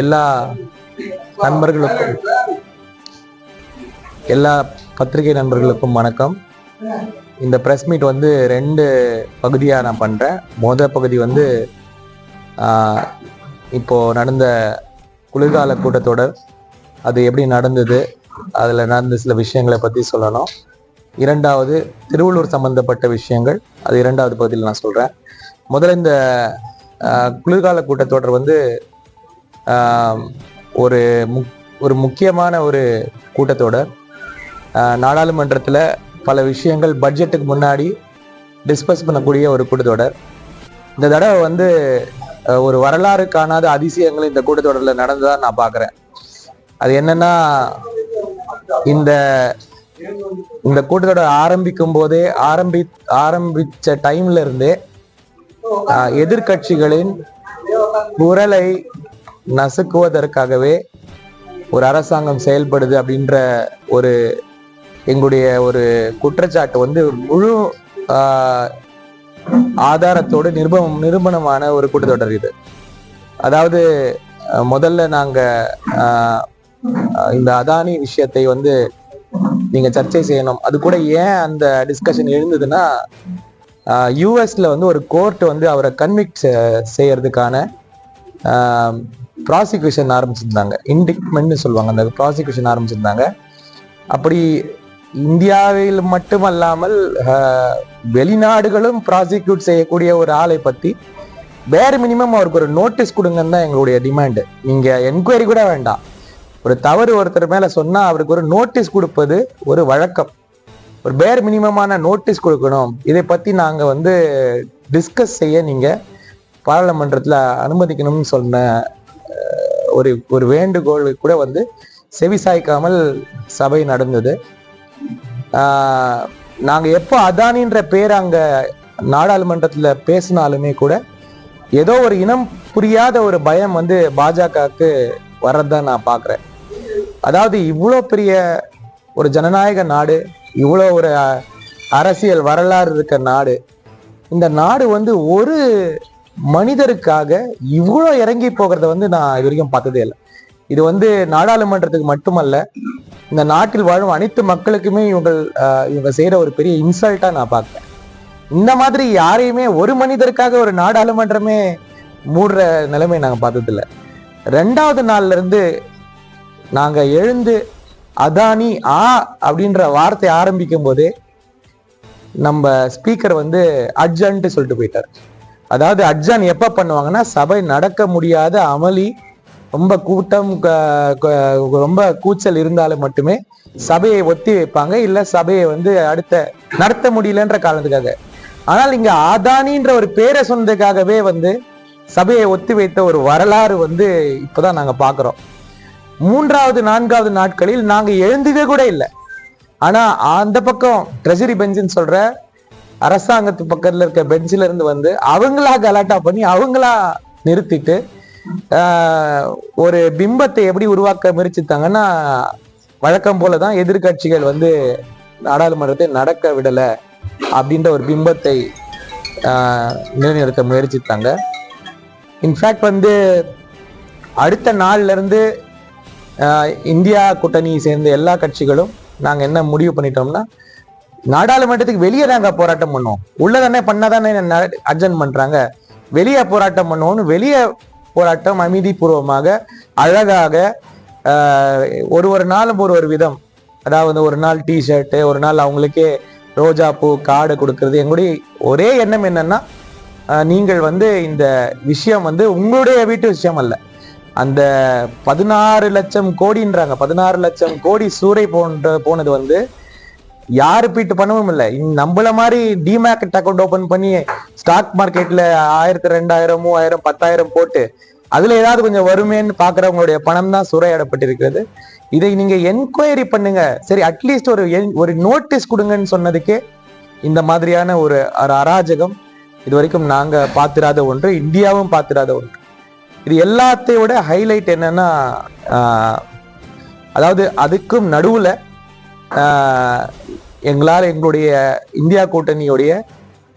எல்லா நண்பர்களுக்கும் எல்லா பத்திரிகை நண்பர்களுக்கும் வணக்கம். இந்த ப்ரெஸ் மீட் வந்து ரெண்டு பகுதியாக நான் பண்ணுறேன் மொதல் பகுதி வந்து இப்போது இப்போ நடந்த குளிர்கால கூட்டத்தொடர். அது எப்படி நடந்தது? அதில் நடந்த சில விஷயங்களை பற்றி சொல்லணும். இரண்டாவது திருவள்ளூர் சம்பந்தப்பட்ட விஷயங்கள். அது இரண்டாவது பகுதியில் நான் சொல்கிறேன் முதல்ல இந்த குளிர்கால கூட்டத்தொடர் வந்து ஒரு முக் ஒரு முக்கியமான ஒரு கூட்டத்தொடர் நாடாளுமன்றத்தில் பல விஷயங்கள் பட்ஜெட்டுக்கு முன்னாடி டிஸ்கஸ் பண்ணக்கூடிய ஒரு கூட்டத்தொடர் இந்த தடவை வந்து ஒரு வரலாறு காணாத அதிசயங்கள் இந்த கூட்டத்தொடரில் நடந்ததாக நான் பார்க்குறேன் அது என்னன்னா இந்த இந்த கூட்டத்தொடர் ஆரம்பிக்கும் போதே ஆரம்பி ஆரம்பிச்ச டைம்ல இருந்தே எதிர்கட்சிகளின் எதிர்க்கட்சிகளின் குரலை நசுக்குவதற்காகவே ஒரு அரசாங்கம் செயல்படுது அப்படின்ற ஒரு எங்களுடைய ஒரு குற்றச்சாட்டு வந்து முழு ஆதாரத்தோடு நிருபம் நிரூபணமான ஒரு கூட்டத்தொடர் இது. அதாவது முதல்ல நாங்க இந்த அதானி விஷயத்தை வந்து நீங்க சர்ச்சை செய்யணும். அது கூட ஏன் அந்த டிஸ்கஷன் எழுந்ததுன்னா யூஎஸ்ல வந்து ஒரு கோர்ட் வந்து அவரை கன்விக்ட் செய்யறதுக்கான ப்ராசிக்யூஷன் ஆரம்பிச்சிருந்தாங்க. இன்டிக்மெண்ட்னு சொல்லுவாங்க. அந்த ப்ராசிக்யூஷன் ஆரம்பிச்சிருந்தாங்க. அப்படி இந்தியாவில் மட்டுமல்லாமல் வெளிநாடுகளும் ப்ராசிக்யூட் செய்யக்கூடிய ஒரு ஆளை பத்தி வேறு மினிமம் அவருக்கு ஒரு நோட்டீஸ் கொடுங்கன்னு தான் எங்களுடைய டிமாண்டு நீங்க என்கொயரி கூட வேண்டாம். ஒரு தவறு ஒருத்தர் மேல சொன்னா அவருக்கு ஒரு நோட்டீஸ் கொடுப்பது ஒரு வழக்கம். ஒரு பேர் மினிமமான நோட்டீஸ் கொடுக்கணும். இதை பத்தி நாங்க வந்து டிஸ்கஸ் செய்ய நீங்க பாராளுமன்றத்தில் அனுமதிக்கணும்னு சொன்ன ஒரு ஒரு வேண்டுகோள் கூட வந்து செவிசாய்க்காமல் சபை நடந்தது. நாங்கள் எப்போ அதானின்ற பேர் அங்கே நாடாளுமன்றத்தில் பேசினாலுமே கூட ஏதோ ஒரு இனம் புரியாத ஒரு பயம் வந்து பாஜகவுக்கு வர்றதான் நான் பார்க்குறேன். அதாவது இவ்வளோ பெரிய ஒரு ஜனநாயக நாடு இவ்வளோ ஒரு அரசியல் வரலாறு இருக்க நாடு இந்த நாடு வந்து ஒரு மனிதருக்காக இவ்வளோ இறங்கி போகிறத வந்து நான் இது வரைக்கும் பார்த்ததே இல்லை. இது வந்து நாடாளுமன்றத்துக்கு மட்டுமல்ல இந்த நாட்டில் வாழும் அனைத்து மக்களுக்குமே இவங்க அஹ், இவங்க செய்யற ஒரு பெரிய இன்சல்ட்டா நான் பார்க்கிறேன். இந்த மாதிரி யாரையுமே ஒரு மனிதருக்காக ஒரு நாடாளுமன்றமே மூடுற நிலைமை நாங்க பார்த்ததில்ல. ரெண்டாவது நாள்ல இருந்து நாங்க எழுந்து அதானி ஆ அப்படின்ற வார்த்தை ஆரம்பிக்கும் போதே நம்ம ஸ்பீக்கர் வந்து அட்ஜன்ட்டு சொல்லிட்டு போயிட்டார். அதாவது அட்ஜான் எப்போ பண்ணுவாங்கன்னா சபை நடக்க முடியாத அமளி ரொம்ப கூட்டம் ரொம்ப கூச்சல் இருந்தாலும் மட்டுமே சபையை ஒத்தி வைப்பாங்க. இல்லை சபையை வந்து அடுத்த நடத்த முடியலன்ற காரணத்துக்காக. ஆனால் இங்க ஆதானின்ற ஒரு பேரை சொன்னதுக்காகவே வந்து சபையை ஒத்தி வைத்த ஒரு வரலாறு வந்து இப்போதான் நாங்கள் பார்க்குறோம் மூன்றாவது நான்காவது நாட்களில் நாங்கள் எழுந்ததே கூட இல்லை. ஆனால் அந்த பக்கம் ட்ரெஜரி பெஞ்சுன்னு சொல்ற அரசாங்கத்து பக்கத்துல இருக்க பெஞ்சில இருந்து வந்து அவங்களா கலாட்டா பண்ணி அவங்களா நிறுத்திட்டு ஆஹ், ஒரு பிம்பத்தை எப்படி உருவாக்க முயற்சித்தாங்கன்னா வழக்கம் போலதான் எதிர்க்கட்சிகள் வந்து நாடாளுமன்றத்தை நடக்க விடல அப்படின்ற ஒரு பிம்பத்தை ஆஹ், நிலைநிறுத்த முயற்சித்தாங்க. இன்ஃபேக்ட் வந்து அடுத்த நாள்ல இருந்து இந்தியா கூட்டணியை சேர்ந்த எல்லா கட்சிகளும் நாங்க என்ன முடிவு பண்ணிட்டோம்னா நாடாளுமன்றத்துக்கு வெளியே நாங்க போராட்டம் பண்ணோம் உள்ள தானே பண்ணாதானே அர்ஜென்ட் பண்றாங்க. வெளியே போராட்டம் பண்ணுவோம்னு வெளியே போராட்டம் அமைதிபூர்வமாக அழகாக ஒரு ஒரு நாளும் ஒரு ஒரு விதம். அதாவது ஒரு நாள் டிஷர்ட்டு ஒரு நாள் அவங்களுக்கே ரோஜா பூ காடை கொடுக்கறது. எங்களுடைய ஒரே எண்ணம் என்னன்னா நீங்கள் வந்து இந்த விஷயம் வந்து உங்களுடைய வீட்டு விஷயம் அல்ல. அந்த பதினாறு லட்சம் கோடின்றாங்க. பதினாறு லட்சம் கோடி சூறை போன்ற போனது வந்து யாரு பீட்டு பண்ணவும் இல்லை. நம்மள மாதிரி டிமேக்கெட் அக்கௌண்ட் ஓபன் பண்ணி ஸ்டாக் மார்க்கெட்ல ஆயிரத்தி ரெண்டாயிரம் மூவாயிரம் பத்தாயிரம் போட்டு அதுல ஏதாவது கொஞ்சம் வருமேன்னு பாக்குறவங்களுடைய பணம் தான் சூறையாடப்பட்டிருக்கிறது இதை நீங்க என்கொயரி பண்ணுங்க. சரி அட்லீஸ்ட் ஒரு ஒரு நோட்டீஸ் கொடுங்கன்னு சொன்னதுக்கே இந்த மாதிரியான ஒரு அராஜகம் இது வரைக்கும் நாங்க பாத்திராத ஒன்று இந்தியாவும் பார்த்திராத ஒன்று. இது எல்லாத்தையோட ஹைலைட் என்னன்னா அதாவது அதுக்கும் நடுவுல எங்களால் எங்களுடைய இந்தியா கூட்டணியுடைய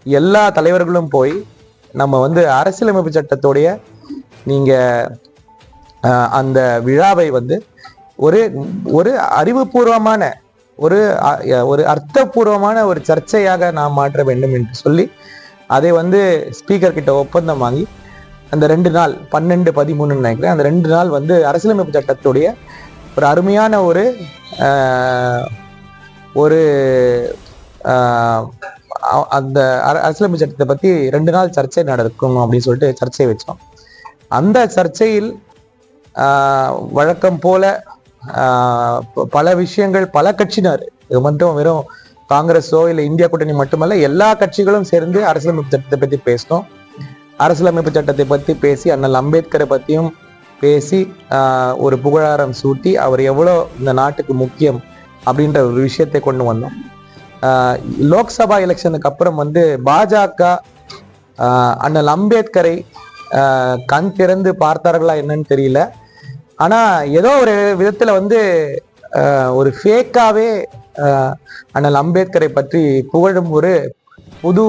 எல்லா தலைவர்களும் போய் நம்ம வந்து அரசியலமைப்பு சட்டத்துடைய நீங்கள் அந்த விழாவை வந்து ஒரு ஒரு அறிவுபூர்வமான ஒரு அ- ஒரு அர்த்தபூர்வமான ஒரு சர்ச்சையாக நாம் மாற்ற வேண்டும் என்று சொல்லி அதை வந்து ஸ்பீக்கர் கிட்ட ஒப்பந்தம் வாங்கி அந்த ரெண்டு நாள் பன்னெண்டு பதிமூணுன்னு நினைக்கிறேன் அந்த ரெண்டு நாள் வந்து அரசியலமைப்பு சட்டத்துடைய ஒரு அருமையான ஒரு ஒரு அந்த அர- அரசியலமைப்பு சட்டத்தை பத்தி ரெண்டு நாள் சர்ச்சை நடக்கும் அப்படின்னு சொல்லிட்டு சர்ச்சை வச்சோம். அந்த சர்ச்சையில் வழக்கம் போல பல விஷயங்கள் பல கட்சியினர் இது மட்டும் வெறும் காங்கிரஸோ இல்லை இந்தியா கூட்டணி மட்டுமல்ல எல்லா கட்சிகளும் சேர்ந்து அரசியலமைப்பு சட்டத்தை பத்தி பேசினோம். அரசியலமைப்பு சட்டத்தை பத்தி பேசி அண்ணல் அம்பேத்கரை பத்தியும் பேசி ஒரு புகழாரம் சூட்டி அவர் எவ்வளோ இந்த நாட்டுக்கு முக்கியம் அப்படின்ற ஒரு விஷயத்தை கொண்டு வந்தோம். லோக்சபா எலெக்ஷனுக்கு அப்புறம் வந்து பாஜக அண்ணல் அம்பேத்கரை கண் திறந்து பார்த்தார்களா என்னன்னு தெரியல. ஆனால் ஏதோ ஒரு விதத்தில் வந்து ஒரு ஃபேக்காகவே அண்ணல் அம்பேத்கரை பற்றி புகழும் ஒரு புது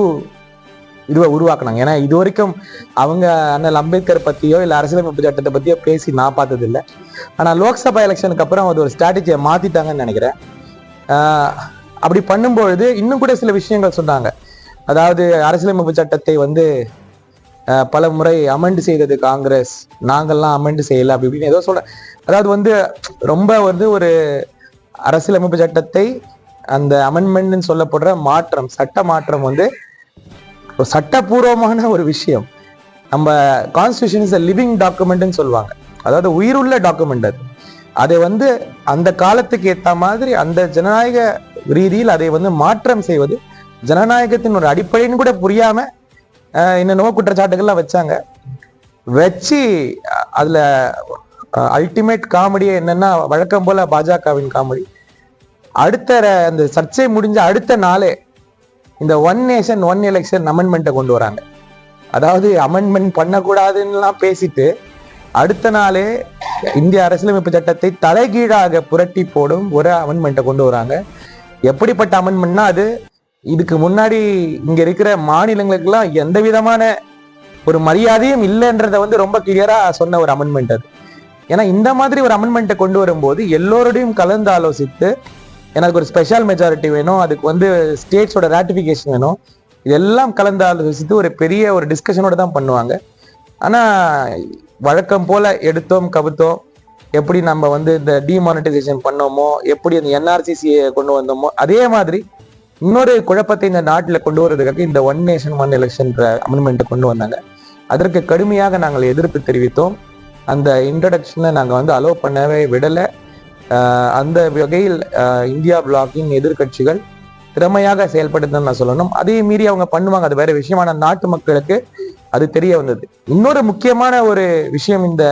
இதுவை உருவாக்கினாங்க. ஏன்னா இது வரைக்கும் அவங்க அண்ணல் அம்பேத்கர் பத்தியோ இல்லை அரசியலமைப்பு சட்டத்தை பத்தியோ பேசி நான் பார்த்தது இல்லை ஆனா லோக்சபா எலெக்ஷனுக்கு அப்புறம் அது ஒரு ஸ்ட்ராட்டஜியை மாத்திட்டாங்கன்னு நினைக்கிறேன். அப்படி பண்ணும்பொழுது இன்னும் கூட சில விஷயங்கள் சொன்னாங்க. அதாவது அரசியலமைப்பு சட்டத்தை வந்து பல முறை அமெண்ட் செய்தது காங்கிரஸ். நாங்கள்லாம் அமெண்ட் செய்யலை அப்படி இப்படின்னு ஏதோ சொல்கிறேன் அதாவது வந்து ரொம்ப வந்து ஒரு அரசியலமைப்பு சட்டத்தை அந்த அமெண்ட்மெண்ட்னு சொல்லப்படுற மாற்றம் சட்ட மாற்றம் வந்து ஒரு ஒரு விஷயம். நம்ம கான்ஸ்டியூஷன் இஸ் லிவிங் டாக்குமெண்ட்னு சொல்லுவாங்க. அதாவது உயிருள்ள டாக்குமெண்ட் அது. அதை வந்து அந்த காலத்துக்கு ஏற்ற மாதிரி அந்த ஜனநாயக ரீதியில் அதை வந்து மாற்றம் செய்வது ஜனநாயகத்தின் ஒரு அடிப்படைன்னு கூட புரியாம என்னென்னவோ குற்றச்சாட்டுகள்லாம் வச்சாங்க. வச்சு அதில் அதுல அல்டிமேட் காமெடியே என்னன்னா வழக்கம் போல பாஜகவின் காமெடி அடுத்த ர- அந்த சர்ச்சை முடிஞ்ச அடுத்த நாளே இந்த ஒன் நேஷன் ஒன் எலெக்ஷன் அமெண்ட்மெண்ட்டை கொண்டு வராங்க. அதாவது அமெண்ட்மெண்ட் பண்ணக்கூடாதுன்னுலாம் பேசிட்டு அடுத்த நாளே இந்திய அரசியலமைப்பு சட்டத்தை தலைகீழாக புரட்டி போடும் ஒரு அமெண்ட்மெண்ட்டை கொண்டு வராங்க. எப்படிப்பட்ட அமெண்ட்மெண்ட்னா அது இதுக்கு முன்னாடி இங்க இருக்கிற மாநிலங்களுக்கெல்லாம் எந்த விதமான ஒரு மரியாதையும் இல்லைன்றத வந்து ரொம்ப கிளியரா சொன்ன ஒரு அமெண்ட்மெண்ட் அது. ஏன்னா இந்த மாதிரி ஒரு அமெண்ட்மெண்ட்டை கொண்டு வரும்போது எல்லோருடையும் கலந்து ஆலோசித்து எனக்கு ஒரு ஸ்பெஷல் மெஜாரிட்டி வேணும். அதுக்கு வந்து ஸ்டேட்ஸோட ராட்டிஃபிகேஷன் வேணும். இதெல்லாம் கலந்து ஆலோசித்து ஒரு பெரிய ஒரு டிஸ்கஷனோட தான் பண்ணுவாங்க. ஆனால் வழக்கம் போல் எடுத்தோம் கவுத்தோம். எப்படி நம்ம வந்து இந்த டிமானிட்டைசேஷன் பண்ணோமோ எப்படி அந்த என்ஆர்சிசியை கொண்டு வந்தோமோ அதே மாதிரி இன்னொரு குழப்பத்தை இந்த நாட்டில் கொண்டு வர்றதுக்காக இந்த ஒன் நேஷன் ஒன் எலெக்ஷன்ற அமெண்ட்மெண்ட்டை கொண்டு வந்தாங்க. அதற்கு கடுமையாக நாங்கள் எதிர்ப்பு தெரிவித்தோம். அந்த இன்ட்ரடக்ஷனை நாங்கள் வந்து அலோவ் பண்ணவே விடலை. அந்த வகையில் ஆஹ் இந்தியா பிளாக்கின் எதிர்க்கட்சிகள் திறமையாக செயல்படுதுன்னு நான் சொல்லணும். அதே மீறி அவங்க பண்ணுவாங்க. அது வேற விஷயமான நாட்டு மக்களுக்கு அது தெரிய வந்தது. இன்னொரு முக்கியமான ஒரு விஷயம் இந்த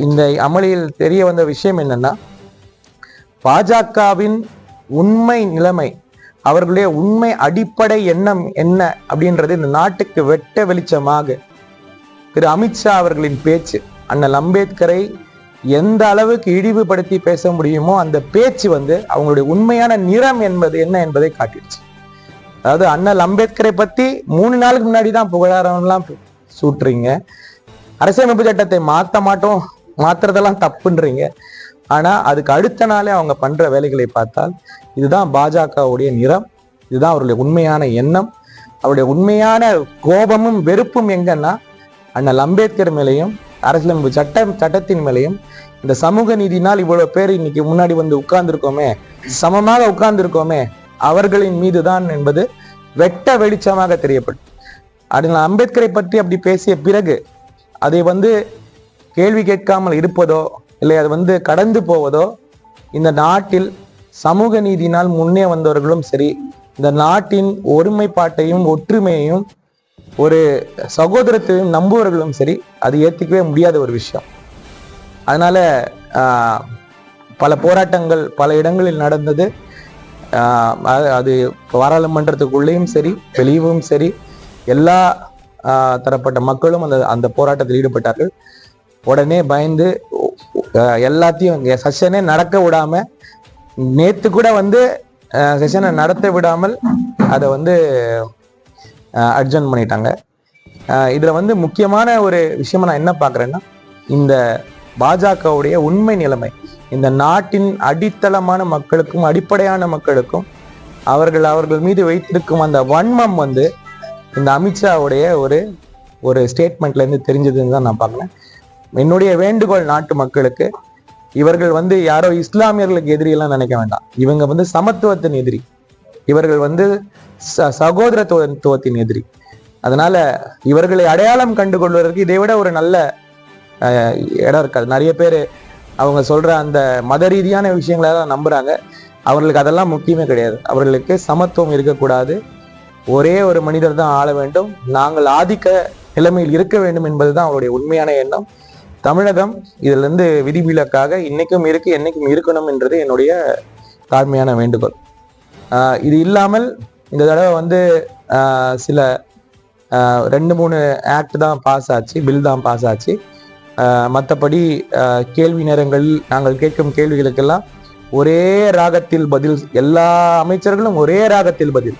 இந்த அமளியில் தெரிய வந்த விஷயம் என்னன்னா பாஜகவின் உண்மை நிலைமை அவர்களுடைய உண்மை அடிப்படை எண்ணம் என்ன அப்படின்றது இந்த நாட்டுக்கு வெட்ட வெளிச்சமாக திரு அமித்ஷா அவர்களின் பேச்சு அண்ணல் அம்பேத்கரை எந்த அளவுக்கு இழிவுபடுத்தி பேச முடியுமோ அந்த பேச்சு வந்து அவங்களுடைய உண்மையான நிறம் என்பது என்ன என்பதை காட்டிடுச்சு. அதாவது அண்ணல் அம்பேத்கரை பத்தி மூணு நாளுக்கு முன்னாடி தான் புகழாரம்லாம் சூட்டுறீங்க. அரசியலமைப்பு சட்டத்தை மாத்த மாட்டோம் மாத்துறதெல்லாம் தப்புன்றீங்க. ஆனா அதுக்கு அடுத்த நாளே அவங்க பண்ற வேலைகளை பார்த்தால் இதுதான் பாஜகவுடைய நிறம் இதுதான் அவருடைய உண்மையான எண்ணம். அவருடைய உண்மையான கோபமும் வெறுப்பும் எங்கன்னா அண்ணல் அம்பேத்கர் மேலேயும் அரசியலமைப்பு சட்டம் சட்டத்தின் மேலையும் இந்த சமூக நீதினால் இவ்வளவு பேர் இன்னைக்கு முன்னாடி வந்து உட்கார்ந்துருக்கோமே சமமாக உட்கார்ந்துருக்கோமே அவர்களின் மீதுதான் என்பது வெட்ட வெளிச்சமாக தெரியப்படும். அண்ணல் அம்பேத்கரை பற்றி அப்படி பேசிய பிறகு அதை வந்து கேள்வி கேட்காமல் இருப்பதோ இல்லை அது வந்து கடந்து போவதோ இந்த நாட்டில் சமூக நீதினால் முன்னே வந்தவர்களும் சரி இந்த நாட்டின் ஒருமைப்பாட்டையும் ஒற்றுமையையும் ஒரு சகோதரத்தையும் நம்புவர்களும் சரி அது ஏற்றுக்கவே முடியாத ஒரு விஷயம். அதனால் பல போராட்டங்கள் பல இடங்களில் நடந்தது. அது- பாராளுமன்றத்துக்குள்ளேயும் சரி வெளியவும் சரி எல்லா தரப்பட்ட மக்களும் அந்த அந்த போராட்டத்தில் ஈடுபட்டார்கள். உடனே பயந்து எல்லாத்தையும் செஷனே நடக்க விடாம நேத்து கூட வந்து செஷனை நடத்த விடாமல் அதை வந்து அட்ஜன் பண்ணிட்டாங்க. இதில் வந்து முக்கியமான ஒரு விஷயமா நான் என்ன பார்க்குறேன்னா இந்த பாஜகவுடைய உண்மை நிலைமை இந்த நாட்டின் அடித்தளமான மக்களுக்கும் அடிப்படையான மக்களுக்கும் அவர்கள் அவர்கள் மீது வைத்திருக்கும் அந்த வன்மம் வந்து இந்த அமித்ஷாவுடைய ஒரு ஒரு ஸ்டேட்மெண்ட்லேருந்து தெரிஞ்சதுன்னு தான் நான் பார்க்குறேன். என்னுடைய வேண்டுகோள் நாட்டு மக்களுக்கு இவர்கள் வந்து யாரோ இஸ்லாமியர்களுக்கு எதிரியெல்லாம் நினைக்க வேண்டாம். இவங்க வந்து சமத்துவத்தின் எதிரி. இவர்கள் வந்து ச சகோதரத்துவத்தின் எதிரி. அதனால இவர்களை அடையாளம் கண்டு கொள்வதற்கு இதை விட ஒரு நல்ல இடம் இருக்காது. நிறைய பேர் அவங்க சொல்ற அந்த மத ரீதியான விஷயங்களை தான் நம்புறாங்க. அவர்களுக்கு அதெல்லாம் முக்கியமே கிடையாது. அவர்களுக்கு சமத்துவம் இருக்கக்கூடாது. ஒரே ஒரு மனிதர் தான் ஆள வேண்டும். நாங்கள் ஆதிக்க நிலைமையில் இருக்க வேண்டும் என்பதுதான் அவருடைய உண்மையான எண்ணம். தமிழகம் இதுல இருந்து விதிவிலக்காக இன்னைக்கும் இருக்கு என்னைக்கும் இருக்கணும் என்றது என்னுடைய தாழ்மையான வேண்டுகோள். இது இல்லாமல் இந்த தடவை வந்து சில ரெண்டு மூணு ஆக்ட் தான் பாஸ் ஆச்சு பில் தான் பாஸ் ஆச்சு. மற்றபடி கேள்வி நேரங்களில் நாங்கள் கேட்கும் கேள்விகளுக்கெல்லாம் ஒரே ராகத்தில் பதில் எல்லா அமைச்சர்களும் ஒரே ராகத்தில் பதில்.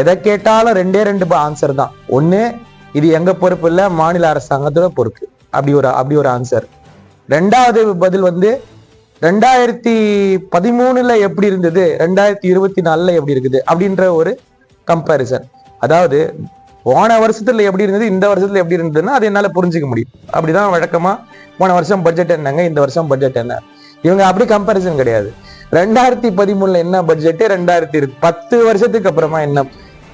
எதை கேட்டாலும் ரெண்டே ரெண்டு ஆன்சர் தான். ஒன்று இது எங்க பொறுப்பு இல்லை மாநில அரசாங்கத்தோட பொறுப்பு. அப்படி ஒரு அப்படி ஒரு ஆன்சர் ரெண்டாவது பதில் வந்து ரெண்டாயிரத்தி பதிமூணுல எப்படி இருந்தது? ரெண்டாயிரத்தி இருபத்தி நாலுல எப்படி இருக்குது? அப்படின்ற ஒரு கம்பேரிசன் அதாவது போன வருஷத்துல எப்படி இருந்தது? இந்த வருஷத்துல எப்படி இருந்ததுன்னா அது என்னால புரிஞ்சுக்க முடியும். அப்படிதான் வழக்கமா போன வருஷம் பட்ஜெட் என்னங்க இந்த வருஷம் பட்ஜெட் என்ன? இவங்க அப்படி கம்பேரிசன் கிடையாது. ரெண்டாயிரத்தி பதிமூணுல என்ன பட்ஜெட் ரெண்டாயிரத்தி பத்து வருஷத்துக்கு அப்புறமா என்ன?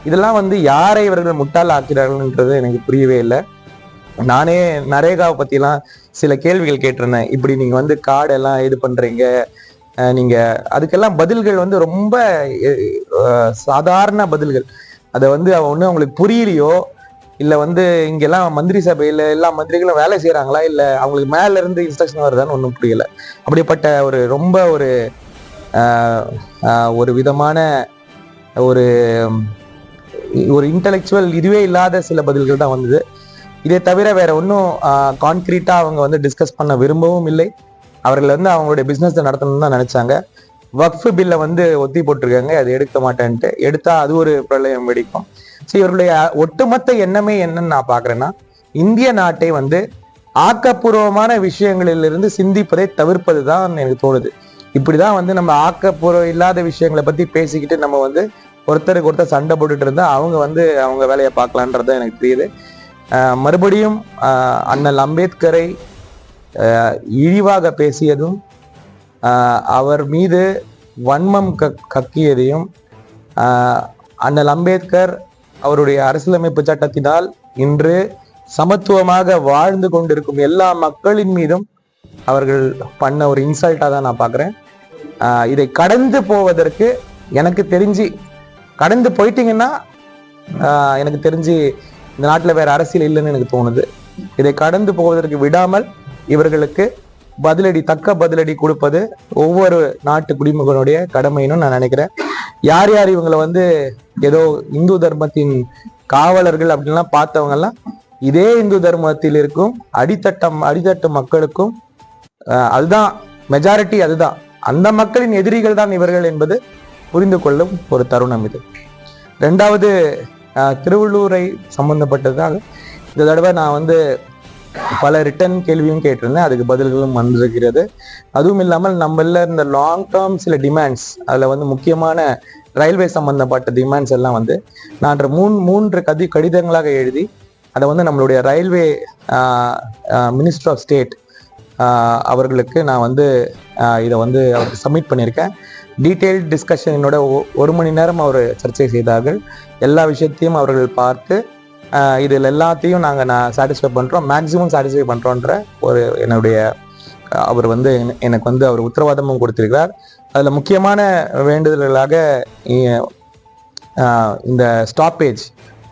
இதெல்லாம் வந்து யாரை இவர்கள் முட்டாள் ஆக்கிறார்கள்ன்றது எனக்கு புரியவே இல்லை. நானே நரேகாவை பத்திலாம் சில கேள்விகள் கேட்டிருந்தேன். இப்படி நீங்க வந்து கார்டெல்லாம் இது பண்றீங்க. நீங்கள் நீங்க அதுக்கெல்லாம் பதில்கள் வந்து ரொம்ப சாதாரண பதில்கள். அதை வந்து அவன் ஒன்று அவங்களுக்கு புரியலையோ? இல்லை வந்து இங்கெல்லாம் மந்திரி சபையில் எல்லா மந்திரிகளும் வேலை செய்கிறாங்களா இல்லை அவங்களுக்கு மேலே இருந்து இன்ஸ்ட்ரக்ஷன் வருதான்னு ஒன்றும் புரியல. அப்படிப்பட்ட ஒரு ரொம்ப ஒரு ஒரு விதமான ஒரு ஒரு இன்டலெக்சுவல் இதுவே இல்லாத சில பதில்கள் தான் வந்தது. இதை தவிர வேற ஒன்றும் கான்கிரீட்டா அவங்க வந்து டிஸ்கஸ் பண்ண விரும்பவும் இல்லை. அவர்கள் வந்து அவங்களுடைய பிசினஸ் நடத்தணும்னு தான் நினைச்சாங்க. வக்ஃபு பில்லை வந்து ஒத்தி போட்டிருக்காங்க. அது எடுக்க மாட்டேன்ட்டு. எடுத்தா அது ஒரு பிரளயம் வெடிக்கும். ஸோ இவர்களுடைய ஒட்டுமொத்த எண்ணமே என்னன்னு நான் பாக்குறேன்னா இந்திய நாட்டை வந்து ஆக்கப்பூர்வமான விஷயங்களிலிருந்து சிந்திப்பதை தவிர்ப்பது தான் எனக்கு தோணுது. இப்படிதான் வந்து நம்ம ஆக்கப்பூர்வம் இல்லாத விஷயங்களை பத்தி பேசிக்கிட்டு நம்ம வந்து ஒருத்தருக்கு ஒருத்தர் சண்டை போட்டுட்டு இருந்தா அவங்க வந்து அவங்க வேலையை பார்க்கலான்றது எனக்கு தெரியுது. மறுபடியும் அண்ணல் அம்பேத்கரை இழிவாக பேசியதும் அவர் மீது வன்மம் க கக்கியதையும் அண்ணல் அம்பேத்கர் அவருடைய அரசியலமைப்பு சட்டத்தினால் இன்று சமத்துவமாக வாழ்ந்து கொண்டிருக்கும் எல்லா மக்களின் மீதும் அவர்கள் பண்ண ஒரு இன்சல்ட்டாக தான் நான் பார்க்குறேன் இதை கடந்து போவதற்கு எனக்கு தெரிஞ்சு கடந்து போயிட்டீங்கன்னா எனக்கு தெரிஞ்சு இந்த நாட்டில் வேற அரசியல் இல்லைன்னு எனக்கு தோணுது. இதை கடந்து போவதற்கு விடாமல் இவர்களுக்கு பதிலடி தக்க பதிலடி கொடுப்பது ஒவ்வொரு நாட்டு குடிமகனுடைய கடமைன்னு நான் நினைக்கிறேன். யார் யார் இவங்களை வந்து ஏதோ இந்து தர்மத்தின் காவலர்கள் அப்படின்லாம் பார்த்தவங்க எல்லாம் இதே இந்து தர்மத்தில் இருக்கும் அடித்தட்டம் அடித்தட்டு மக்களுக்கும் அஹ், அதுதான் மெஜாரிட்டி அதுதான். அந்த மக்களின் எதிரிகள் தான் இவர்கள் என்பது புரிந்து கொள்ளும் ஒரு தருணம் இது. ரெண்டாவது திருவள்ளூரை சம்பந்தப்பட்டதாக இந்த தடவை நான் வந்து பல ரிட்டன் கேள்வியும் கேட்டிருந்தேன். அதுக்கு பதில்களும் வந்திருக்கிறது. அதுவும் இல்லாமல் நம்மள இந்த லாங் டேர்ம் சில டிமாண்ட்ஸ் அதில் வந்து முக்கியமான ரயில்வே சம்பந்தப்பட்ட டிமாண்ட்ஸ் எல்லாம் வந்து நான் மூணு மூன்று கதி கடிதங்களாக எழுதி அதை வந்து நம்மளுடைய ரயில்வே மினிஸ்டர் ஆஃப் ஸ்டேட் அவர்களுக்கு நான் வந்து இதை வந்து அவருக்கு சப்மிட் பண்ணியிருக்கேன். டீட்டெயில் டிஸ்கஷன் என்னோட ஒரு மணி நேரம் அவர் சர்ச்சை செய்தார்கள். எல்லா விஷயத்தையும் அவர்கள் பார்த்து இதில் எல்லாத்தையும் நாங்கள் நான் சாட்டிஸ்ஃபை பண்ணுறோம் மேக்ஸிமம் சாட்டிஸ்ஃபை பண்ணுறோன்ற ஒரு என்னுடைய அவர் வந்து எனக்கு வந்து அவர் உத்தரவாதமும் கொடுத்திருக்கிறார். அதில் முக்கியமான வேண்டுதல்களாக இந்த ஸ்டாப்பேஜ்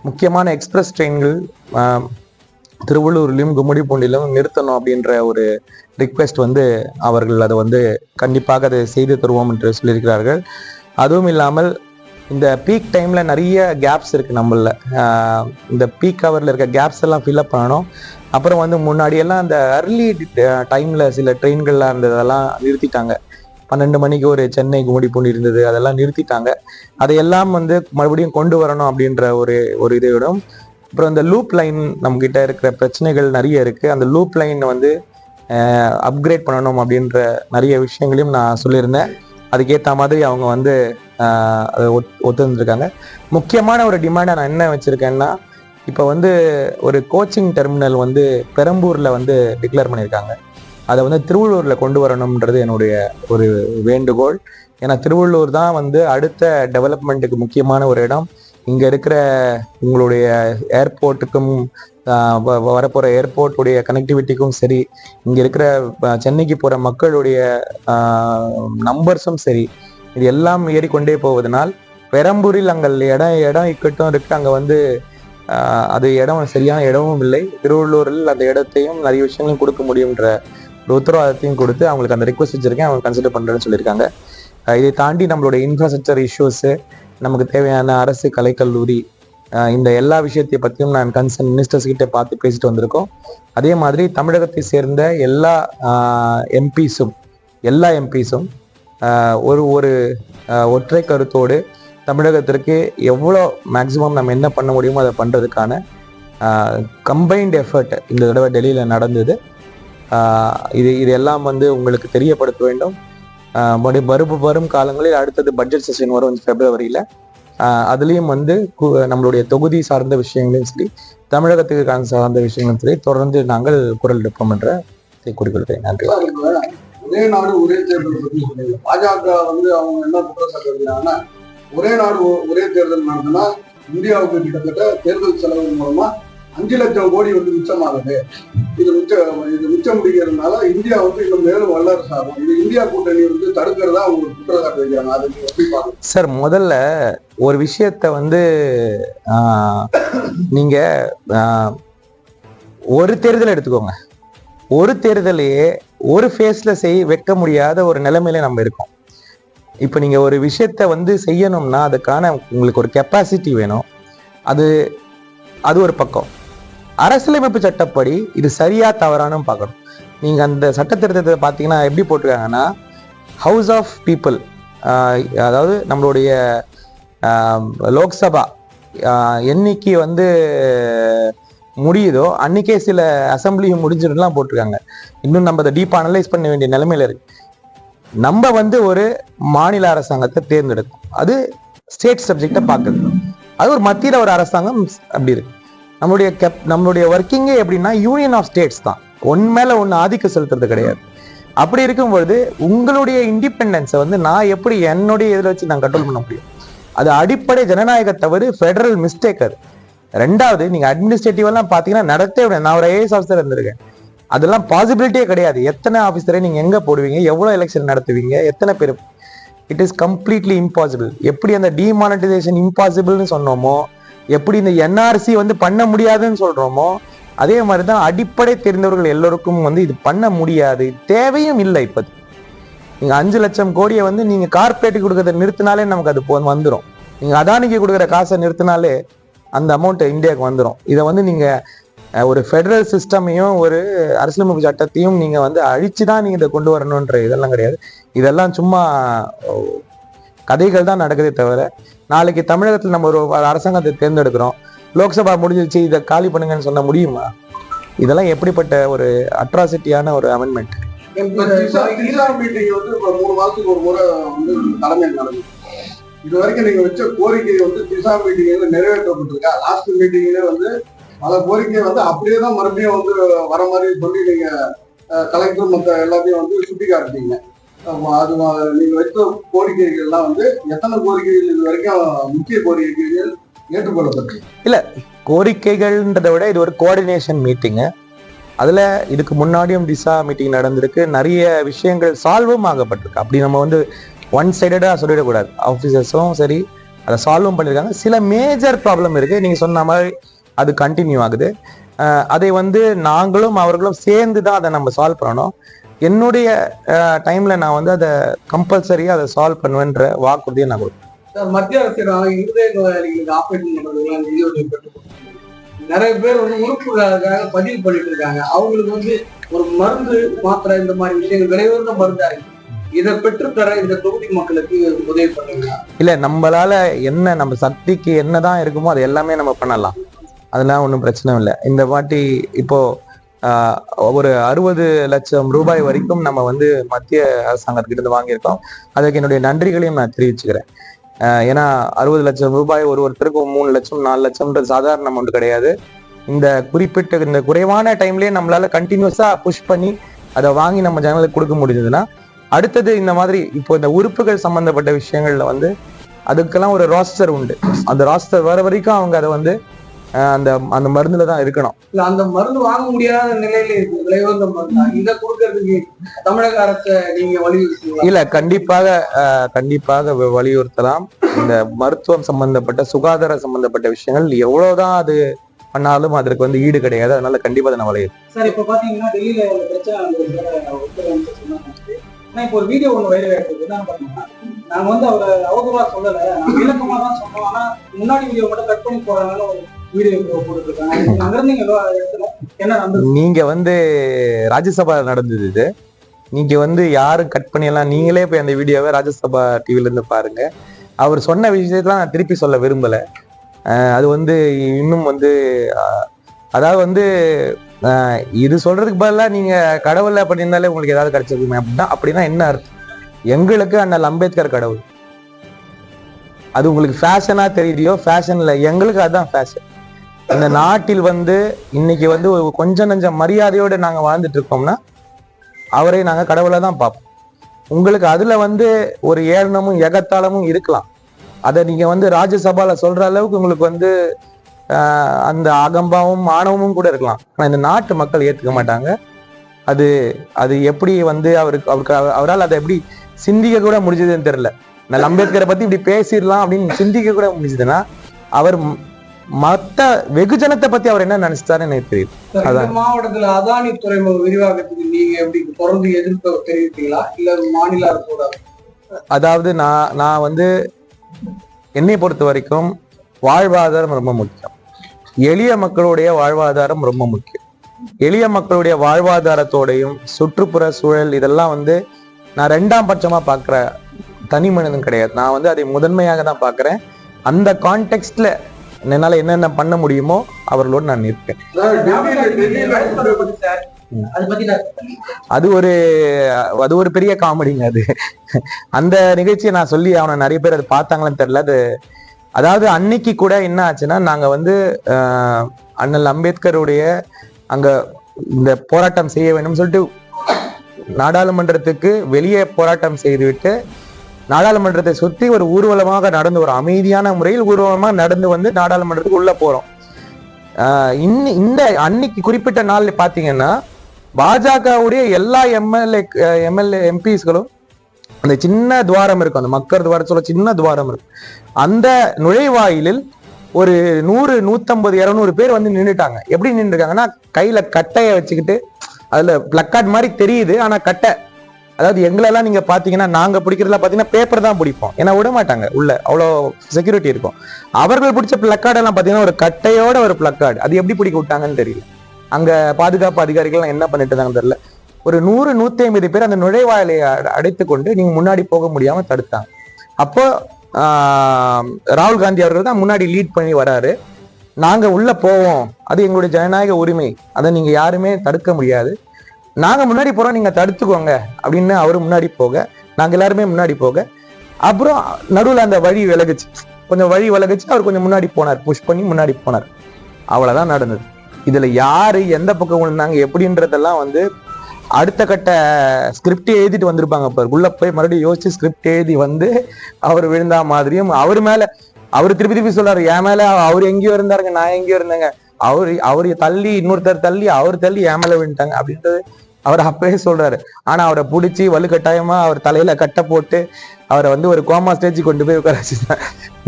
முக்கியமான எக்ஸ்பிரஸ் ட்ரெயின்கள் ஆஹ் திருவள்ளூர்லையும் கும்மிடிப்பூண்டிலும் நிறுத்தணும் அப்படின்ற ஒரு ரிக்வெஸ்ட் வந்து அவர்கள் அதை வந்து கண்டிப்பாக அதை செய்து தருவோம் என்று சொல்லியிருக்கிறார்கள். அதுவும் இல்லாமல் இந்த பீக் டைமில் நிறைய கேப்ஸ் இருக்குது நம்மளில் இந்த பீக் கவரில் இருக்க கேப்ஸ் எல்லாம் ஃபில்அப் பண்ணணும். அப்புறம் வந்து முன்னாடியெல்லாம் அந்த அர்லி டைமில் சில ட்ரெயின்கள்லாம் இருந்ததெல்லாம் நிறுத்திட்டாங்க. பன்னெண்டு மணிக்கு ஒரு சென்னை கும்மிடிப்பூண்டி இருந்தது அதெல்லாம் நிறுத்திட்டாங்க. அதையெல்லாம் வந்து மறுபடியும் கொண்டு வரணும் அப்படின்ற ஒரு ஒரு இதையோடும் அப்புறம் இந்த லூப் லைன் நம்மக்கிட்ட இருக்கிற பிரச்சனைகள் நிறைய இருக்குது அந்த லூப் லைன் வந்து அப்கிரேட் பண்ணணும் அப்படின்ற நிறைய விஷயங்களையும் நான் சொல்லியிருந்தேன். அதுக்கேற்ற மாதிரி அவங்க வந்து அதை ஒத் ஒத்துருந்துருக்காங்க. முக்கியமான ஒரு டிமாண்டை நான் என்ன வச்சுருக்கேன்னா இப்போ வந்து ஒரு கோச்சிங் டெர்மினல் வந்து பெரம்பூரில் வந்து டிக்ளேர் பண்ணியிருக்காங்க அதை வந்து திருவள்ளூரில் கொண்டு வரணுன்றது என்னுடைய ஒரு வேண்டுகோள். ஏன்னா திருவள்ளூர் தான் வந்து அடுத்த டெவலப்மெண்ட்டுக்கு முக்கியமான ஒரு இடம். இங்கே இருக்கிற உங்களுடைய ஏர்போர்ட்டுக்கும் வரப்போகிற ஏர்போர்ட்டுடைய கனெக்டிவிட்டிக்கும் சரி இங்கே இருக்கிற சென்னைக்கு போகிற மக்களுடைய நம்பர்ஸும் சரி இது எல்லாம் ஏறிக்கொண்டே போவதனால் பெரம்பூரில் அங்கே இடம் இடம் இக்கட்டும் இருக்குது அங்கே வந்து அது இடம் சரியான இடமும் இல்லை. திருவள்ளூரில் அந்த இடத்தையும் நிறைய விஷயங்களையும் கொடுக்க முடியுன்ற ஒரு உத்தரவாதத்தையும் கொடுத்து அவங்களுக்கு அந்த ரிக்வஸ்ட் வச்சிருக்கேன். அவங்க கன்சிடர் பண்ணுறேன்னு சொல்லியிருக்காங்க. இதை தாண்டி நம்மளுடைய இன்ஃப்ராஸ்ட்ரக்சர் இஷ்யூஸு நமக்கு தேவையான அரசு கலைக்கல்லூரி இந்த எல்லா விஷயத்தை பற்றியும் நான் கன்சர்ன் மினிஸ்டர்ஸ் கிட்ட பார்த்து பேசிட்டு வந்திருக்கோம். அதே மாதிரி தமிழகத்தை சேர்ந்த எல்லா எம்பிஸும் எல்லா எம்பிஸும் ஒரு ஒரு ஒற்றை கருத்தோடு தமிழகத்திற்கு எவ்வளோ மேக்ஸிமம் நம்ம என்ன பண்ண முடியுமோ அதை பண்ணுறதுக்கான கம்பைன்ட் எஃபர்ட் இந்த தடவை டெல்லியில் நடந்தது. இது இது எல்லாம் வந்து உங்களுக்கு தெரியப்படுத்த வேண்டும். மறு மறுபடி வரும் வரும் காலங்களில் அடுத்தது பட்ஜெட் செஷன் வரும் பிப்ரவரியில் அதுலேயும் வந்து கு- நம்மளுடைய தொகுதி சார்ந்த விஷயங்களையும் சரி தமிழகத்துக்கு சார்ந்த விஷயங்களும் சரி தொடர்ந்து நாங்கள் குரல் எடுப்போம் என்ற கூறிக்கொள்கிறேன். நன்றி. ஒரே நாடு ஒரே தேர்தல் பத்தி சொன்னீங்க பாஜக வந்து அவங்க என்ன குற்றச்சாட்டு வைக்கிறாங்கன்னா ஒரே நாடு ஒரே தேர்தல் நடத்தினா இந்தியாவுக்கு கிட்டத்தட்ட தேர்தல் செலவு மூலமா அஞ்சு லட்சம் கோடி வந்து மிச்சமாகுது. இது மிச்ச இது மிச்சம் முடிக்கிறதுனால இந்தியா வந்து இன்னும் மேலும் வல்லரசு ஆகும். இது இந்தியா கூட்டணி வந்து தடுக்கிறதா அவங்க குற்றச்சாட்டு வைக்கிறாங்க. அது எப்படி சார் முதல்ல ஒரு விஷயத்த வந்து நீங்க ஒரு தேர்தல் எடுத்துக்கோங்க. ஒரு தேர்தலையே ஒரு ஃபேஸில் செய் வைக்க முடியாத ஒரு நிலைமையில நம்ம இருக்கோம். இப்போ நீங்கள் ஒரு விஷயத்த வந்து செய்யணும்னா அதுக்கான உங்களுக்கு ஒரு கெப்பாசிட்டி வேணும். அது அது ஒரு பக்கம். அரசியலமைப்பு சட்டப்படி இது சரியா தவறானும் பார்க்கணும். நீங்கள் அந்த சட்ட திருத்தத்தை பார்த்தீங்கன்னா எப்படி போட்டிருக்காங்கன்னா ஹவுஸ் ஆஃப் பீப்புள் அதாவது நம்மளுடைய லோக்சபா என்னைக்கு வந்து முடியுதோ அன்னைக்கே சில அசம்பிளியும் முடிஞ்சிருலாம் போட்டிருக்காங்க. இன்னும் நம்ம அதை டீப் அனலைஸ் பண்ண வேண்டிய நிலைமையில இருக்கு. நம்ம வந்து ஒரு மாநில அரசாங்கத்தை தேர்ந்தெடுக்கும். அது ஸ்டேட் சப்ஜெக்டை பார்க்குது. அது ஒரு மத்தியில் ஒரு அரசாங்கம் அப்படி இருக்கு. நம்மளுடைய கெப் நம்மளுடைய ஒர்க்கிங்கே எப்படின்னா யூனியன் ஆஃப் ஸ்டேட்ஸ் தான். ஒன் மேல ஒன்று ஆதிக்கம் செலுத்துறது கிடையாது. அப்படி இருக்கும் பொழுது உங்களுடைய இண்டிபெண்டன்ஸை வந்து நான் எப்படி என்னுடைய இதில் வச்சு நான் கண்ட்ரோல் பண்ண முடியும்? அது அடிப்படை ஜனநாயக தவறு ஃபெடரல் மிஸ்டேக் அது. ரெண்டாவது நீங்க அட்மினிஸ்ட்ரேட்டிவெல்லாம் பாத்தீங்கன்னா நடத்தவே விட நான் ஒரு ஐஏஎஸ் ஆஃபீஸர் இருந்திருக்கேன். அதெல்லாம் பாசிபிலிட்டியே கிடையாது. எத்தனை ஆஃபீஸரை நீங்க எங்க போடுவீங்க? எவ்வளவு எலெக்ஷன் நடத்துவீங்க? எத்தனை பேர்? இட் இஸ் கம்ப்ளீட்லி இம்பாசிபிள் எப்படி அந்த டிமானிட்டைசேஷன் இம்பாசிபிள்னு சொன்னோமோ எப்படி இந்த என்ஆர்சி வந்து பண்ண முடியாதுன்னு சொல்றோமோ அதே மாதிரி தான் அடிப்படை தெரிந்தவர்கள் எல்லோருக்கும் வந்து இது பண்ண முடியாது. தேவையும் இல்லை இப்போ. நீங்கள் அஞ்சு லட்சம் கோடியை வந்து நீங்கள் கார்பரேட்டுக்கு கொடுக்கறத நிறுத்தினாலே நமக்கு அது போ- வந்துடும் நீங்கள் அதானிக்கு கொடுக்குற காசை நிறுத்தினாலே அந்த அமௌண்ட் இந்தியாவுக்கு வந்துரும். இதை வந்து நீங்க அஹ், ஒரு ஃபெடரல் சிஸ்டமையும் ஒரு அரசியலமைப்பு சட்டத்தையும் நீங்க வந்து அழிச்சு தான் நீங்க இதை கொண்டு வரணுன்ற இதெல்லாம் கிடையாது. இதெல்லாம் சும்மா கதைகள் தான் நடக்குதே தவிர நாளைக்கு தமிழகத்தில் நம்ம ஒரு அரசாங்கத்தை தேர்ந்தெடுக்கிறோம். லோக்சபா முடிஞ்சிருச்சு இதை காலி பண்ணுங்கன்னு சொன்ன முடியுமா? இதெல்லாம் எப்படிப்பட்ட ஒரு அட்ராசிட்டியான ஒரு அமெண்ட்மெண்ட் இது வரைக்கும் நீங்க வச்ச கோரிக்கை வந்து திசா மீட்டிங்ல நிறைவேற்றப்பட்டிருக்கா? லாஸ்ட் மீட்டிங்ல வந்து பல கோரிக்கை வந்து அப்படியே தான் மறுபடியும் வந்து வர மாதிரி சொல்லி நீங்க கலெக்டர் மற்ற எல்லாத்தையும் வந்து சுட்டி காட்டுறீங்க அது நீங்க வைத்த கோரிக்கைகள்லாம் வந்து எத்தனை கோரிக்கைகள் இது வரைக்கும் முக்கிய கோரிக்கைகள் ஏற்றுக்கொள்ளப்பட்டிருக்கு? கோரிக்கைகள்ன்றதை விட இது ஒரு கோஆர்டினேஷன் மீட்டிங்கு அதில் இதுக்கு முன்னாடியும் டிசா மீட்டிங் நடந்திருக்கு. நிறைய விஷயங்கள் சால்வும் ஆகப்பட்டிருக்கு. அப்படி நம்ம வந்து ஒன் சைடடாக சொல்லிடக்கூடாது. ஆஃபீஸர்ஸும் சரி அதை சால்வும் பண்ணியிருக்காங்க. சில மேஜர் ப்ராப்ளம் இருக்குது நீங்கள் சொன்ன மாதிரி அது கண்டினியூ ஆகுது. அதை வந்து நாங்களும் அவர்களும் சேர்ந்து தான் அதை நம்ம சால்வ் பண்ணணும். என்னுடைய டைமில் நான் வந்து அதை கம்பல்சரியாக அதை சால்வ் பண்ணுவேன்ற வாக்குறுதியை நான் கொடுப்பேன் சார் மத்திய அரசு நிறைய பேர் வந்து உறுப்புகளுக்காக பதிவு பண்ணிட்டு இருக்காங்க. அவங்களுக்கு வந்து ஒரு மருந்து மாத்திரை இந்த மாதிரி விஷயங்கள் விலையுறந்த மருந்தா இருக்கு. இதை பெற்றுத்தர இந்த தொகுதி மக்களுக்கு உதவி பண்ணுங்க இல்லை நம்மளால என்ன நம்ம சக்திக்கு என்னதான் இருக்குமோ அது எல்லாமே நம்ம பண்ணலாம். அதெல்லாம் ஒன்றும் பிரச்சனை இல்லை. இந்த வாட்டி இப்போ ஆஹ், ஒரு அறுபது லட்சம் ரூபாய் வரைக்கும் நம்ம வந்து மத்திய அரசாங்கத்துக்கிட்ட இருந்து வாங்கியிருக்கோம். அதுக்கு என்னுடைய நன்றிகளையும் நான் தெரிவிச்சுக்கிறேன். ஏன்னா அறுபது லட்சம் ரூபாய் ஒரு ஒருத்தருக்கும் மூணு லட்சம் நாலு லட்சம்ன்றது சாதாரண அமௌண்ட் கிடையாது. இந்த குறிப்பிட்ட இந்த குறைவான டைம்லயே நம்மளால கண்டினியூஸா புஷ் பண்ணி அதை வாங்கி நம்ம ஜனங்களுக்கு கொடுக்க முடிஞ்சதுன்னா அடுத்தது இந்த மாதிரி இப்போ இந்த உறுப்புகள் சம்பந்தப்பட்ட விஷயங்கள்ல வந்து அதுக்கெல்லாம் ஒரு ராஸ்டர் உண்டு. அந்த ராஸ்டர் வர வரைக்கும் அவங்க அதை வந்து அந்த அந்த மருந்துல தான் இருக்கணும். இல்ல அந்த மருந்து வாங்க முடியாத நிலையில இருக்கு. மருந்து? இதை கொடுக்கறதுக்கு தமிழக அரசை நீங்க வலியுறுத்துவீங்களா? இல்ல கண்டிப்பாக கண்டிப்பாக வலியுறுத்தலாம். இந்த மருத்துவம் சம்பந்தப்பட்ட சுகாதார சம்பந்தப்பட்ட விஷயங்கள் எவ்வளவுதான் அது பண்ணாலும் அதற்கு வந்து ஈடு கிடையாது. அதனால கண்டிப்பா அதை நான் வலியுறுத்தேன் சார் இப்ப பாத்தீங்கன்னா டெல்லியில பிரச்சனை ஆனா இப்போ ஒரு வீடியோ ஒண்ணு வைரல் ஆயிருக்கு என்ன பாத்தீங்கன்னா நாங்க வந்து அவரை அவதூறா சொல்லல. நாங்க விளக்கமா தான் சொன்னோம் ஆனா முன்னாடி வீடியோ மட்டும் கட் பண்ணி போறாங்கன்னு ஒரு நீங்க வந்து ராஜ்யசபா நடந்தது இது. நீங்க வந்து யாரும் கட் பண்ணியெல்லாம் நீங்களே போய் அந்த வீடியோவை ராஜ்யசபா டிவில இருந்து பாருங்க. அவர் சொன்ன விஷயத்தெல்லாம் நான் திருப்பி சொல்ல விரும்பல. அது வந்து இன்னும் வந்து அதாவது வந்து இது சொல்றதுக்கு பதிலாக நீங்க கடவுள் அப்படின்னாலே உங்களுக்கு ஏதாவது கிடைச்சிருக்குமே அப்படின்னா அப்படின்னா என்ன அர்த்தம்? எங்களுக்கு அண்ணல் அம்பேத்கர் கடவுள். அது உங்களுக்கு ஃபேஷனா தெரியலையோ ஃபேஷன்ல எங்களுக்கு அதுதான் ஃபேஷன் இந்த நாட்டில் வந்து இன்னைக்கு வந்து கொஞ்சம் நஞ்சம் மரியாதையோடு நாங்கள் வாழ்ந்துட்டு இருக்கோம்னா அவரை நாங்கள் கடவுளை தான் பார்ப்போம். உங்களுக்கு அதுல வந்து ஒரு ஏளனமும் எகத்தாளமும் இருக்கலாம். அதை நீங்க வந்து ராஜ்யசபால சொல்ற அளவுக்கு உங்களுக்கு வந்து அந்த அகம்பாவும் ஆணவமும் கூட இருக்கலாம். ஆனா இந்த நாட்டு மக்கள் ஏத்துக்க மாட்டாங்க. அது அது எப்படி வந்து அவருக்கு அவருக்கு அவ- அவரால் அதை எப்படி சிந்திக்க கூட முடிஞ்சதுன்னு தெரியல. நான் அம்பேத்கரை பத்தி இப்படி பேசிடலாம் அப்படின்னு சிந்திக்க கூட முடிஞ்சதுன்னா அவர் மத்த வெகுஜனத்தை பத்தி அவர் என்ன நினைச்சிட்டாருன்னு எனக்கு தெரியுது. இந்த அதான். மாவட்டத்துல அதானி துறைமுக விரிவாக்கத்துக்கு நீங்க எப்படி தொடர்ந்து எதிர்ப்பு தெரிவிப்பீங்களா? இல்ல மாநில அரசோட? அதாவது நான் நான் வந்து என்னை பொறுத்த வரைக்கும் வாழ்வாதாரம் ரொம்ப முக்கியம். எளிய மக்களுடைய வாழ்வாதாரம் ரொம்ப முக்கியம். எளிய மக்களுடைய வாழ்வாதாரத்தோடையும் சுற்றுப்புற சூழல் இதெல்லாம் வந்து நான் ரெண்டாம் பட்சமா பார்க்குற தனி மனிதன் கிடையாது. நான் வந்து அதை முதன்மையாக தான் பார்க்குறேன் அந்த கான்டெக்ட்ல என்னால என்னென்ன பண்ண முடியுமோ அவர்களோடு நான் நிற்பேன். அது ஒரு அது ஒரு பெரிய காமெடிங்க அது. அந்த நிகழ்ச்சியை நான் சொல்லி அவனை நிறைய பேர் அது பார்த்தாங்களான்னு தெரியல. அது அதாவது அன்னைக்கு கூட என்ன ஆச்சுன்னா நாங்க வந்து அண்ணல் அம்பேத்கருடைய அங்க இந்த போராட்டம் செய்ய வேண்டும் சொல்லிட்டு நாடாளுமன்றத்துக்கு வெளியே போராட்டம் செய்துவிட்டு நாடாளுமன்றத்தை சுத்தி ஒரு ஊர்வலமாக நடந்து வரும் அமைதியான முறையில் ஊர்வலமாக நடந்து வந்து நாடாளுமன்றத்துக்கு உள்ள போறோம். இன்னி- இந்த அன்னைக்கு குறிப்பிட்ட நாள் பாத்தீங்கன்னா பாஜகவுடைய எல்லா எம்எல்ஏ எம்எல்ஏ எம்பிஸ்களும் அந்த சின்ன துவாரம் இருக்கும். அந்த மக்கள் சொல்ல சின்ன துவாரம் இருக்கும். அந்த நுழைவாயிலில் ஒரு நூறு நூத்தம்பது இருநூறு பேர் வந்து நின்றுட்டாங்க எப்படி நின்றுருக்காங்கன்னா கையில கட்டையை வச்சுக்கிட்டு அதுல பிளக்கார்ட் மாதிரி தெரியுது ஆனா கட்டை. அதாவது எங்களெல்லாம் நீங்க பாத்தீங்கன்னா நாங்க பிடிக்கிறதுல பாத்தீங்கன்னா பேப்பர் தான் பிடிப்போம். ஏன்னா விட மாட்டாங்க. உள்ள அவ்வளோ செக்யூரிட்டி இருக்கும். அவர்கள் பிடிச்ச பிளக்கார்டு எல்லாம் பாத்தீங்கன்னா ஒரு கட்டையோட ஒரு பிளக்கார்டு. அது எப்படி பிடிக்க விட்டாங்கன்னு தெரியல. அங்க பாதுகாப்பு அதிகாரிகள் என்ன பண்ணிட்டு இருந்தாங்கன்னு தெரியல. ஒரு நூறு நூத்தி ஐம்பது பேர் அந்த நுழைவாயிலை அடைத்து கொண்டு நீங்க முன்னாடி போக முடியாம தடுத்தாங்க. அப்போ ராகுல் காந்தி அவர்கள் தான் முன்னாடி லீட் பண்ணி வராரு. நாங்க உள்ள போவோம். அது எங்களுடைய ஜனநாயக உரிமை. அதை நீங்க யாருமே தடுக்க முடியாது. நாங்க முன்னாடி போறோம் நீங்க தடுத்துக்கோங்க அப்படின்னு அவரு முன்னாடி போக நாங்க எல்லாருமே முன்னாடி போக. அப்புறம் நடுவில் அந்த வழி விலகுச்சு. கொஞ்சம் வழி விலகுச்சு அவர் கொஞ்சம் முன்னாடி போனார். புஷ் பண்ணி முன்னாடி போனார். அவ்வளவுதான் நடந்தது. இதுல யாரு எந்த பக்கம் விழுந்தாங்க எப்படின்றதெல்லாம் வந்து அடுத்த கட்ட ஸ்கிரிப்ட் எழுதிட்டு வந்திருப்பாங்க இப்போ உள்ள போய் மறுபடியும் யோசிச்சு ஸ்கிரிப்ட் எழுதி வந்து அவர் விழுந்தா மாதிரியும் அவர் மேல அவர் திருப்பி திருப்பி சொல்றாரு என் மேல அவர் எங்கேயோ இருந்தாருங்க நான் எங்கேயோ இருந்தேங்க. அவர் அவர் தள்ளி இன்னொருத்தர் தள்ளி அவர் தள்ளி என் மேல விழுந்துட்டாங்க. அப்படின்றது அவர் அப்பவே சொல்றாரு. ஆனா அவரை பிடிச்சி வலுக்கட்டாயமா அவர் தலையில கட்டை போட்டு அவரை வந்து ஒரு கோமா ஸ்டேஜ் கொண்டு போய் உட்கார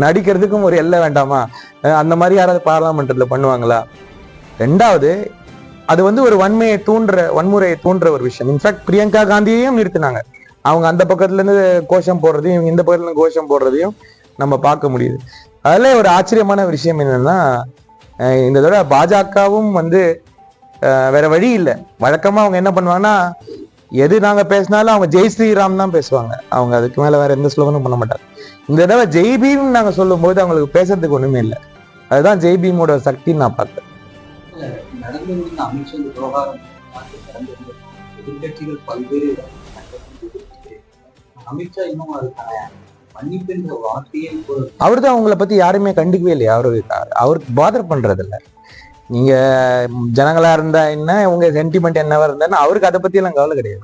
நடிக்கிறதுக்கும் ஒரு எல்லை வேண்டாமா? அந்த மாதிரி யாராவது பார்லாமெண்ட்ல பண்ணுவாங்களா? ரெண்டாவது அது வந்து ஒரு வன்மையை தூண்டுற வன்முறையை தூண்டுற ஒரு விஷயம். இன்ஃபேக்ட் பிரியங்கா காந்தியையும் நிறுத்தினாங்க. அவங்க அந்த பக்கத்துல இருந்து கோஷம் போடுறதையும் இவங்க இந்த பக்கத்துல இருந்து கோஷம் போடுறதையும் நம்ம பார்க்க முடியுது. அதுல ஒரு ஆச்சரியமான விஷயம் என்னன்னா இந்த தடவை பாஜகவும் வந்து வேற வழி இல்லை. வழக்கமா அவங்க என்ன பண்ணுவாங்கன்னா எது நாங்க பேசினாலும் அவங்க ஜெய் ஸ்ரீராம் தான் பேசுவாங்க. அவங்க அதுக்கு மேல வேற எந்த ஸ்லோகனும் பண்ண மாட்டாங்க. இந்த தடவை ஜெய் பீம் நாங்க சொல்லும்போது அவங்களுக்கு பேசுறதுக்கு ஒண்ணுமே இல்லை. அதுதான் ஜெய் பீமோட சக்தின்னு நான் பார்த்தேன் நடந்து முடிந்த அமைச்சர் விவகாரம் எதிர்கட்சிகள் பல்வேறு அமித்ஷா இன்னும் அதுக்கான மன்னிப்பு என்ற வார்த்தையை அவர் தான் உங்களை பத்தி யாருமே கண்டுக்கவே இல்லையா? அவரு அவருக்கு பாதர் பண்றது இல்ல நீங்க ஜனங்களா இருந்தா என்ன உங்க சென்டிமெண்ட் என்னவா இருந்தா அவருக்கு அதை பத்தி எல்லாம் கவலை கிடையாது.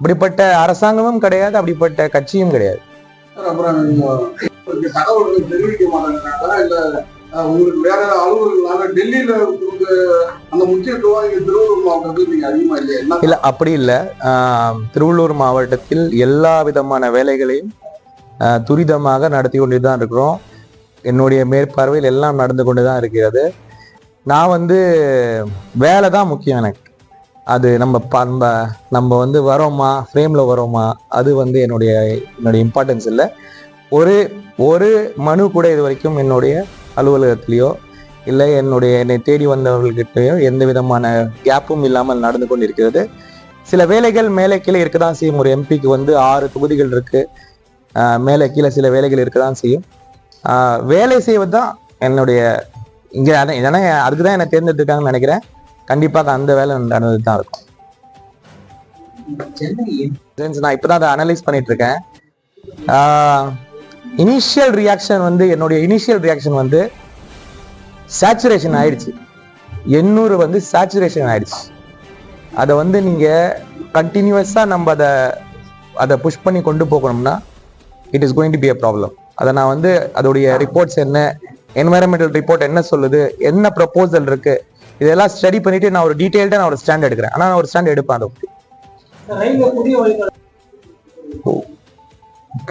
அப்படிப்பட்ட அரசாங்கமும் கிடையாது அப்படிப்பட்ட கட்சியும் கிடையாது. உங்களுக்கு வேற அலுவலர்களால டெல்லியில அந்த முக்கியத்துவம் இங்க திருவள்ளூர் மாவட்டத்தில் நீங்க அதிகமா இல்லையா? இல்ல அப்படி இல்ல. திருவள்ளூர் மாவட்டத்தில் எல்லா விதமான வேலைகளையும் துரிதமாக நடத்தி கொண்டு தான் இருக்கிறோம். என்னுடைய மேற்பார்வையில் எல்லாம் நடந்து கொண்டு தான் இருக்கிறது. நான் வந்து வேலை தான் முக்கியம் எனக்கு. அது நம்ம ப- நம்ம நம்ம வந்து வரோமா ஃப்ரேமில் வரோமா அது வந்து என்னுடைய என்னுடைய இம்பார்ட்டன்ஸ் இல்லை. ஒரு ஒரு மனு கூட இது வரைக்கும் என்னுடைய அலுவலகத்திலேயோ இல்லை என்னுடைய என்னை தேடி வந்தவர்கள்கிட்டயோ எந்த விதமான கேப்பும் இல்லாமல் நடந்து கொண்டிருக்கிறது. சில வேலைகள் மேலே கீழே இருக்க தான் செய்யும். ஒரு எம்பிக்கு வந்து ஆறு தொகுதிகள் இருக்கு. மேலே கீழே சில வேலைகள் இருக்க தான் செய்யும் வேலை செய்வது தான் என்னுடைய இங்கே ஏன்னா அதுக்கு தான் என்னை தேர்ந்தெடுத்துருக்காங்கன்னு நினைக்கிறேன். கண்டிப்பாக அந்த வேலை நடந்தது தான் இருக்கும். நான் இப்போ தான் அதை அனலைஸ் பண்ணிட்டு இருக்கேன். இனிஷியல் ரியாக்ஷன் வந்து என்னுடைய இனிஷியல் ரியாக்ஷன் வந்து சேச்சுரேஷன் ஆயிடுச்சு. எண்ணூறு வந்து சேச்சுரேஷன் ஆயிடுச்சு. அதை வந்து நீங்க கண்டினியூஸா நம்ம அதை அதை புஷ் பண்ணி கொண்டு போகணும்னா it is going to be a problem அதை நான் வந்து அதோடைய ரிப்போர்ட்ஸ் என்ன என்வாயரன்மெண்டல் ரிப்போர்ட் என்ன சொல்லுது என்ன ப்ரப்போசல் இருக்கு இதெல்லாம் ஸ்டடி பண்ணிட்டு நான் ஒரு டீட்டெயில்டாக நான் ஒரு ஸ்டாண்ட் எடுக்கிறேன். ஆனால் நான் ஒரு ஸ்டாண்ட் எடுப்பேன் அதை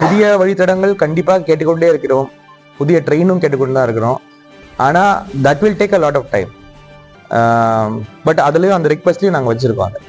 புதிய வழித்தடங்கள் கண்டிப்பாக கேட்டுக்கொண்டே இருக்கிறோம். புதிய ட்ரெயினும் கேட்டுக்கொண்டு தான் இருக்கிறோம். ஆனால் that will take a lot of time but அதுலேயும் அந்த ரிக்வஸ்ட்லையும் நாங்கள் வச்சுருக்கோம் அதை.